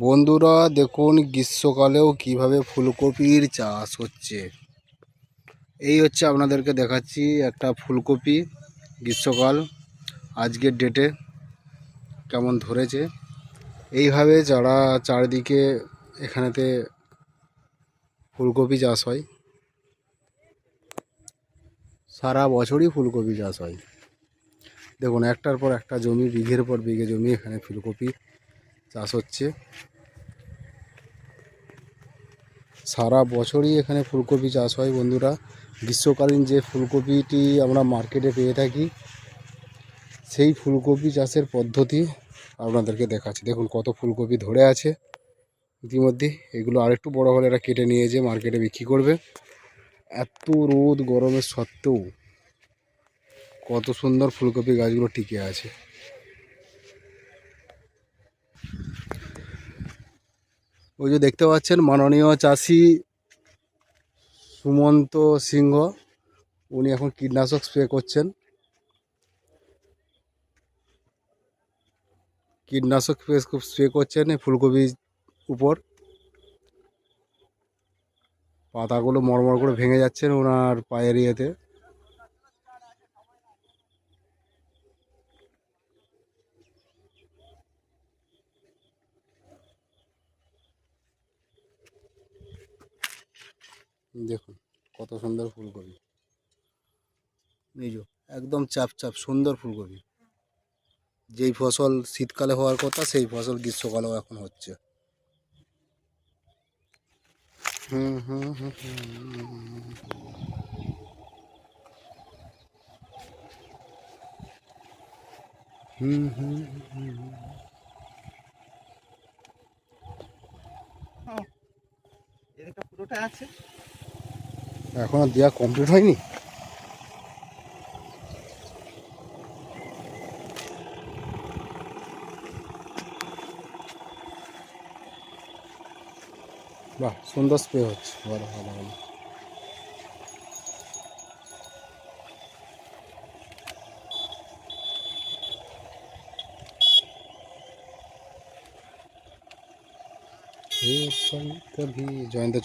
বন্ধুরা, দেখুন গ্রীষ্মকালেও কীভাবে ফুলকপির চাষ হচ্ছে। এই হচ্ছে আপনাদেরকে দেখাচ্ছি একটা ফুলকপি গ্রীষ্মকাল, আজকের ডেটে কেমন ধরেছে। এইভাবে যারা চারিদিকে এখানেতে ফুলকপি চাষ হয়, সারা বছরই ফুলকপি চাষ হয়। দেখুন, একটার পর একটা জমি, বিঘের পর বিঘে জমি এখানে ফুলকপি চাষ হচ্ছে। সারা বছরই এখানে ফুলকপি চাষ হয় বন্ধুরা। গ্রীষ্মকালীন যে ফুলকপিটি আমরা মার্কেটে পেয়ে থাকি, সেই ফুলকপি চাষের পদ্ধতি আপনাদেরকে দেখাচ্ছি। দেখুন কত ফুলকপি ধরে আছে। ইতিমধ্যে এগুলো আরেকটু বড় হলে এরা কেটে নিয়ে যেয়ে মার্কেটে বিক্রি করবে। এত রোদ গরমের সত্ত্বেও কত সুন্দর ফুলকপি গাছগুলো টিকে আছে। ওই যে দেখতে পাচ্ছেন মাননীয় চাষি সুমন্ত সিংহ। উনি এখন কীটনাশক স্প্রে করছেন। কীটনাশক স্প্রে স্প্রে করছেন ফুলকপির উপর। পাতাগুলো মরমর করে ভেঙে যাচ্ছেন ওনার পায়ের ইয়েতে। দেখুন, কত সুন্দর ফুলকপি। এই যে, একদম চাপ চাপ, সুন্দর ফুলকপি। যেই ফসল শীতকালে হওয়ার কথা, সেই ফসল গ্রীষ্মকালেও এখন হচ্ছে। হুম হুম হুম হুম। হুম হুম আছে। এখনো দেওয়া কমপ্লিট হয়নি বাহ সুন্দর স্প্রে হচ্ছে ভালো ভালো ভালো हे पल कभी जयंत